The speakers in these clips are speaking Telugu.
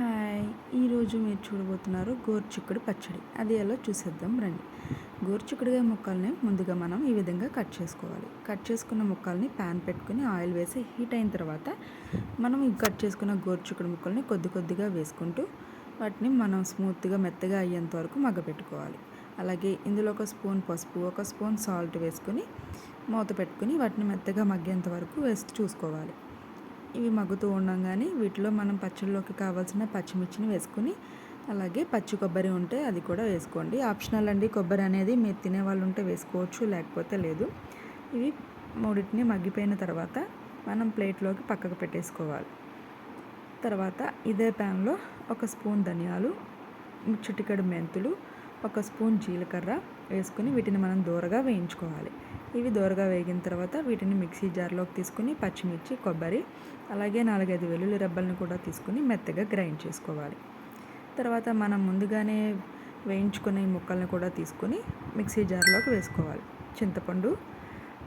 హాయ్. ఈరోజు మీరు చూడబోతున్నారు గోరుచిక్కుడు పచ్చడి. అది ఎలా చూసేద్దాం రండి. గోరుచిక్కుడుగా ముక్కల్ని ముందుగా మనం ఈ విధంగా కట్ చేసుకోవాలి. కట్ చేసుకున్న ముక్కల్ని ప్యాన్ పెట్టుకుని ఆయిల్ వేసి హీట్ అయిన తర్వాత మనం కట్ చేసుకున్న గోరుచిక్కుడు ముక్కల్ని కొద్ది కొద్దిగా వేసుకుంటూ వాటిని మనం స్మూత్గా మెత్తగా అయ్యేంత వరకు మగ్గపెట్టుకోవాలి. అలాగే ఇందులో ఒక స్పూన్ పసుపు ఒక స్పూన్ సాల్ట్ వేసుకుని మూత పెట్టుకుని వాటిని మెత్తగా మగ్గేంత వరకు వేసి చూసుకోవాలి. ఇవి మగ్గుతూ ఉండగానే వీటిలో మనం పచ్చళ్ళలోకి కావాల్సిన పచ్చిమిర్చిని వేసుకుని అలాగే పచ్చి కొబ్బరి ఉంటే అది కూడా వేసుకోండి. ఆప్షనల్ అండి కొబ్బరి అనేది మీరు తినే వాళ్ళు ఉంటే వేసుకోవచ్చు లేకపోతే లేదు. ఇవి మూడింటిని మగ్గిపోయిన తర్వాత మనం ప్లేట్లోకి పక్కకు పెట్టేసుకోవాలి. తర్వాత ఇదే ప్యాన్లో ఒక స్పూన్ ధనియాలు చిటికెడు మెంతులు ఒక స్పూన్ జీలకర్ర వేసుకుని వీటిని మనం దూరగా వేయించుకోవాలి. ఇవి దోరగా వేగిన తర్వాత వీటిని మిక్సీ జార్లోకి తీసుకుని పచ్చిమిర్చి కొబ్బరి అలాగే నాలుగైదు వెల్లుల్లి రెబ్బలను కూడా తీసుకుని మెత్తగా గ్రైండ్ చేసుకోవాలి. తర్వాత మనం ముందుగానే వేయించుకునే ముక్కల్ని కూడా తీసుకుని మిక్సీ జార్లోకి వేసుకోవాలి. చింతపండు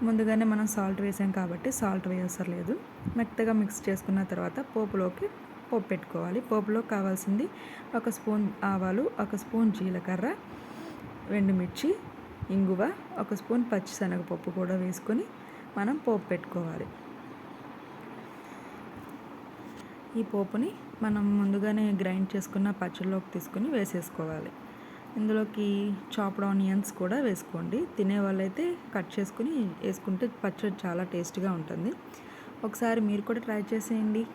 ముందుగానే మనం సాల్ట్ వేసాం కాబట్టి సాల్ట్ వేయవసరం లేదు. మెత్తగా మిక్స్ చేసుకున్న తర్వాత పోపులోకి పోపు పెట్టుకోవాలి. పోపులో కావాల్సింది ఒక స్పూన్ ఆవాలు ఒక స్పూన్ జీలకర్ర ఎండుమిర్చి ఇంగువ ఒక స్పూన్ పచ్చిశనగపప్పు కూడా వేసుకొని మనం పోపు పెట్టుకోవాలి. ఈ పోపుని మనం ముందుగానే గ్రైండ్ చేసుకున్న పచ్చళ్ళలోకి తీసుకుని వేసేసుకోవాలి. ఇందులోకి చాప్డ్ ఆనియన్స్ కూడా వేసుకోండి. తినే వాళ్ళైతే కట్ చేసుకుని వేసుకుంటే పచ్చడి చాలా టేస్ట్గా ఉంటుంది. ఒకసారి మీరు కూడా ట్రై చేసేయండి.